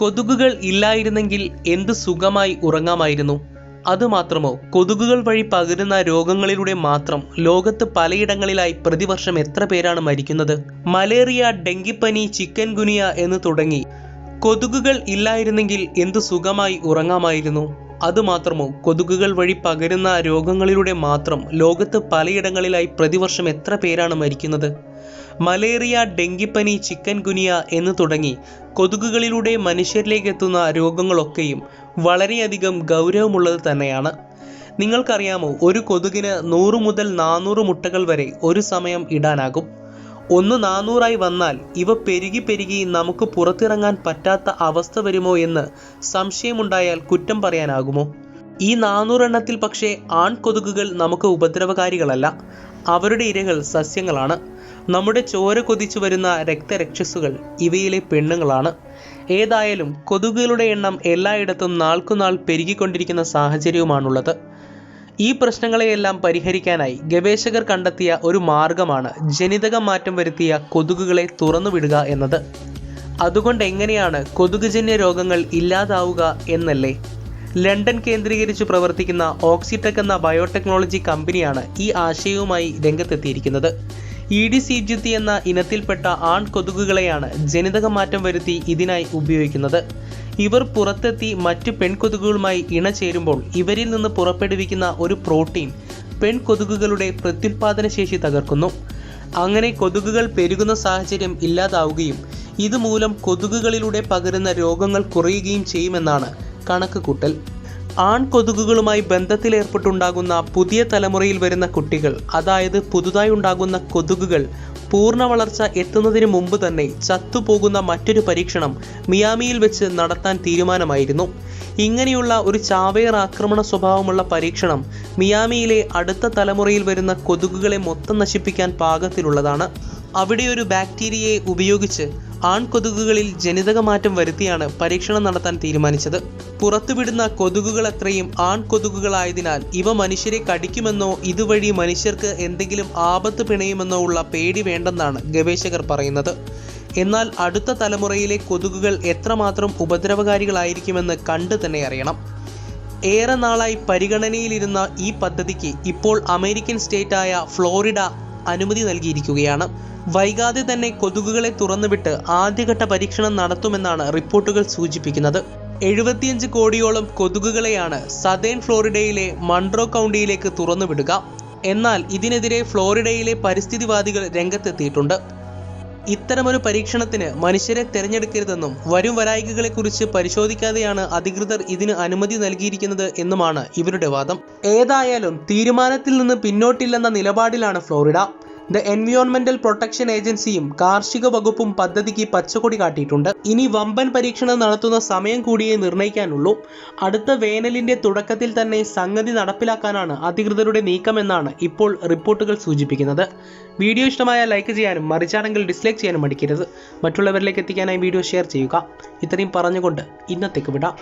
കൊതുകുകൾ ഇല്ലായിരുന്നെങ്കിൽ എന്ത് സുഖമായി ഉറങ്ങാമായിരുന്നു? അതുമാത്രമോ കൊതുകുകൾ വഴി പകരുന്ന രോഗങ്ങളിലൂടെ മാത്രം ലോകത്ത് പലയിടങ്ങളിലായി പ്രതിവർഷം എത്ര പേരാണ് മരിക്കുന്നത്? മലേറിയ ഡെങ്കിപ്പനി ചിക്കൻ ഗുനിയ എന്ന് തുടങ്ങി. കൊതുകുകൾ ഇല്ലായിരുന്നെങ്കിൽ എന്ത് സുഖമായി ഉറങ്ങാമായിരുന്നു? അതുമാത്രമോ കൊതുകുകൾ വഴി പകരുന്ന രോഗങ്ങളിലൂടെ മാത്രം ലോകത്ത് പലയിടങ്ങളിലായി പ്രതിവർഷം എത്ര പേരാണ് മരിക്കുന്നത്? മലേറിയ ഡെങ്കിപ്പനി ചിക്കൻ ഗുനിയ എന്ന് തുടങ്ങി കൊതുകുകളിലൂടെ മനുഷ്യരിലേക്ക് എത്തുന്ന രോഗങ്ങളൊക്കെയും വളരെയധികം ഗൗരവമുള്ളത് തന്നെയാണ്. നിങ്ങൾക്കറിയാമോ ഒരു കൊതുകിന് നൂറ് മുതൽ നാനൂറ് മുട്ടകൾ വരെ ഒരു സമയം ഇടാനാകും. ഒന്ന് നാനൂറായി വന്നാൽ ഇവ പെരുകി പെരുകി നമുക്ക് പുറത്തിറങ്ങാൻ പറ്റാത്ത അവസ്ഥ വരുമോ എന്ന് സംശയമുണ്ടായാൽ കുറ്റം പറയാനാകുമോ? ഈ നാനൂറെണ്ണത്തിൽ പക്ഷേ ആൺകൊതുകുകൾ നമുക്ക് ഉപദ്രവകാരികളല്ല. അവരുടെ ഇരകൾ സസ്യങ്ങളാണ്. നമ്മുടെ ചോര കൊതിച്ചു വരുന്ന രക്തരക്ഷസുകൾ ഇവയിലെ പെണ്ണുങ്ങളാണ്. ഏതായാലും കൊതുകുകളുടെ എണ്ണം എല്ലായിടത്തും നാൾക്കുനാൾ പെരുകിക്കൊണ്ടിരിക്കുന്ന സാഹചര്യവുമാണുള്ളത്. ഈ പ്രശ്നങ്ങളെയെല്ലാം പരിഹരിക്കാനായി ഗവേഷകർ കണ്ടെത്തിയ ഒരു മാർഗമാണ് ജനിതക മാറ്റം വരുത്തിയ കൊതുകുകളെ തുറന്നുവിടുക എന്നത്. അതുകൊണ്ട് എങ്ങനെയാണ് കൊതുകുജന്യ രോഗങ്ങൾ ഇല്ലാതാവുക എന്നല്ലേ? ലണ്ടൻ കേന്ദ്രീകരിച്ച് പ്രവർത്തിക്കുന്ന ഓക്സിടെക് എന്ന ബയോടെക്നോളജി കമ്പനിയാണ് ഈ ആശയവുമായി രംഗത്തെത്തിയിരിക്കുന്നത്. ഇ ഡി ഈജിപ്തി എന്ന ഇനത്തിൽപ്പെട്ട ആൺ കൊതുകുകളെയാണ് ജനിതക മാറ്റം വരുത്തി ഇതിനായി ഉപയോഗിക്കുന്നത്. ഇവർ പുറത്തെത്തി മറ്റ് പെൺകൊതുകുകളുമായി ഇണചേരുമ്പോൾ ഇവരിൽ നിന്ന് പുറപ്പെടുവിക്കുന്ന ഒരു പ്രോട്ടീൻ പെൺകൊതുകുകളുടെ പ്രത്യുൽപാദന ശേഷി തകർക്കുന്നു. അങ്ങനെ കൊതുകുകൾ പെരുകുന്ന സാഹചര്യം ഇല്ലാതാവുകയും ഇതുമൂലം കൊതുകുകളിലൂടെ പകരുന്ന രോഗങ്ങൾ കുറയുകയും ചെയ്യുമെന്നാണ് കണക്ക് കൂട്ടൽ ആൺകൊതുകുകളുമായി ബന്ധത്തിലേർപ്പെട്ടുണ്ടാകുന്ന പുതിയ തലമുറയിൽ വരുന്ന കുട്ടികൾ അതായത് പുതുതായി ഉണ്ടാകുന്ന കൊതുകുകൾ പൂർണ വളർച്ച എത്തുന്നതിന് മുമ്പ് തന്നെ ചത്തുപോകുന്ന മറ്റൊരു പരീക്ഷണം മിയാമിയിൽ വെച്ച് നടത്താൻ തീരുമാനമായിരുന്നു. ഇങ്ങനെയുള്ള ഒരു ചാവേർ ആക്രമണ സ്വഭാവമുള്ള പരീക്ഷണം മിയാമിയിലെ അടുത്ത തലമുറയിൽ വരുന്ന കൊതുകുകളെ മൊത്തം നശിപ്പിക്കാൻ പാകത്തിലുള്ളതാണ്. അവിടെ ഒരു ബാക്ടീരിയയെ ഉപയോഗിച്ച് ആൺകൊതുകുകളിൽ ജനിതക മാറ്റം വരുത്തിയാണ് പരീക്ഷണം നടത്താൻ തീരുമാനിച്ചത്. പുറത്തുവിടുന്ന കൊതുകുകൾ അത്രയും ആൺകൊതുകുകളായതിനാൽ ഇവ മനുഷ്യരെ കടിക്കുമെന്നോ ഇതുവഴി മനുഷ്യർക്ക് എന്തെങ്കിലും ആപത്ത് പിണയുമെന്നോ ഉള്ള പേടി വേണ്ടെന്നാണ് ഗവേഷകർ പറയുന്നത്. എന്നാൽ അടുത്ത തലമുറയിലെ കൊതുകുകൾ എത്രമാത്രം ഉപദ്രവകാരികളായിരിക്കുമെന്ന് കണ്ടു തന്നെ അറിയണം. ഏറെ നാളായി പരിഗണനയിലിരുന്ന ഈ പദ്ധതിക്ക് ഇപ്പോൾ അമേരിക്കൻ സ്റ്റേറ്റായ ഫ്ലോറിഡ അനുമതി നൽകിയിരിക്കുകയാണ്. വൈകാതെ തന്നെ കൊതുകുകളെ തുറന്നുവിട്ട് ആദ്യഘട്ട പരീക്ഷണം നടത്തുമെന്നാണ് റിപ്പോർട്ടുകൾ സൂചിപ്പിക്കുന്നത്. എഴുപത്തിയഞ്ച് കോടിയോളം കൊതുകുകളെയാണ് സതേൺ ഫ്ലോറിഡയിലെ മൺട്രോ കൗണ്ടിയിലേക്ക് തുറന്നുവിടുക. എന്നാൽ ഇതിനെതിരെ ഫ്ലോറിഡയിലെ പരിസ്ഥിതിവാദികൾ രംഗത്തെത്തിയിട്ടുണ്ട്. ഇത്തരമൊരു പരീക്ഷണത്തിന് മനുഷ്യരെ തിരഞ്ഞെടുക്കരുതെന്നും വരും വരായികകളെക്കുറിച്ച് പരിശോധിക്കാതെയാണ് അധികൃതർ ഇതിന് അനുമതി നൽകിയിരിക്കുന്നത് എന്നുമാണ് ഇവരുടെ വാദം. ഏതായാലും തീരുമാനത്തിൽ നിന്ന് പിന്നോട്ടില്ലെന്ന നിലപാടിലാണ് ഫ്ലോറിഡ. ദ എൻവിയോൺമെന്റൽ പ്രൊട്ടക്ഷൻ ഏജൻസിയും കാർഷിക വകുപ്പും പദ്ധതിക്ക് പച്ചക്കൊടി കാട്ടിയിട്ടുണ്ട്. ഇനി വമ്പൻ പരീക്ഷണം നടത്തുന്ന സമയം കൂടിയേ നിർണയിക്കാനുള്ളൂ അടുത്ത വേനലിന്റെ തുടക്കത്തിൽ തന്നെ സംഗതി നടപ്പിലാക്കാനാണ് അധികൃതരുടെ നീക്കമെന്നാണ് ഇപ്പോൾ റിപ്പോർട്ടുകൾ സൂചിപ്പിക്കുന്നത്. വീഡിയോ ഇഷ്ടമായ ലൈക്ക് ചെയ്യാനും മറിച്ചാണെങ്കിൽ ഡിസ്ലൈക്ക് ചെയ്യാനും മടിക്കരുത്. മറ്റുള്ളവരിലേക്ക് എത്തിക്കാനായി വീഡിയോ ഷെയർ ചെയ്യുക. ഇത്രയും പറഞ്ഞുകൊണ്ട് ഇന്നത്തേക്ക് വിടാം.